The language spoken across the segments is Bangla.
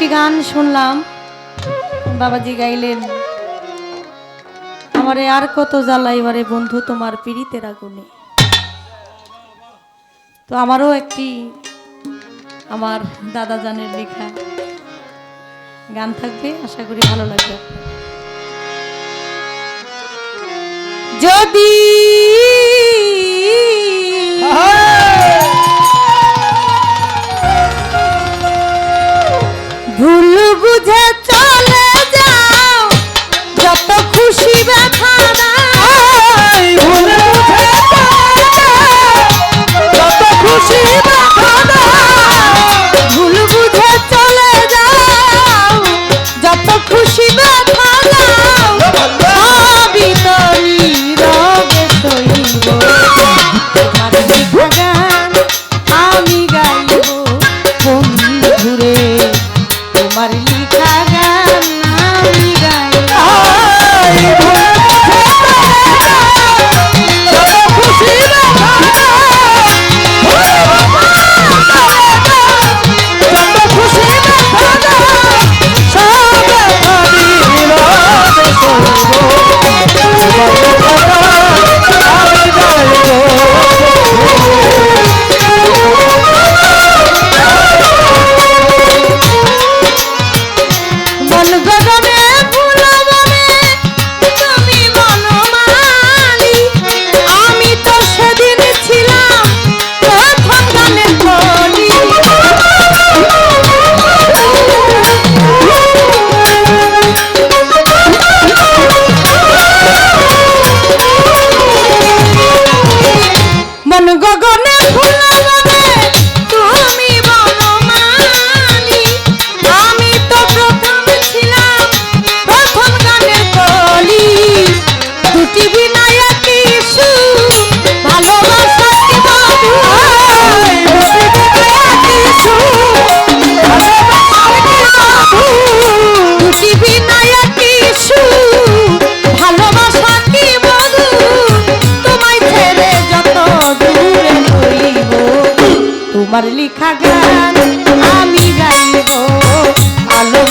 একটি গান শুনলাম। বাবাজি গাইলেন, আমারে আর কত জ্বালাইবারে বন্ধু তোমার পীড়িতের আগুনে? তো আমারও একটি, আমার দাদা জানের লেখা গান থাকবে, আশা করি ভালো লাগবে। যদি তোমার লিখা গান আমি গাইব আলম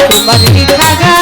তোমার লিখা গান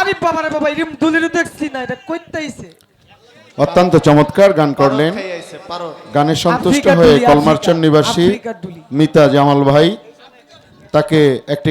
আমি বাবারে বাবা এরকম দুলিরে দেখছি না এটা কইতাইছে। অত্যন্ত চমৎকার গান করলেন। গানে সন্তুষ্ট হয়ে কলমারচন নিবাসী মিতা জামাল ভাই তাকে একটি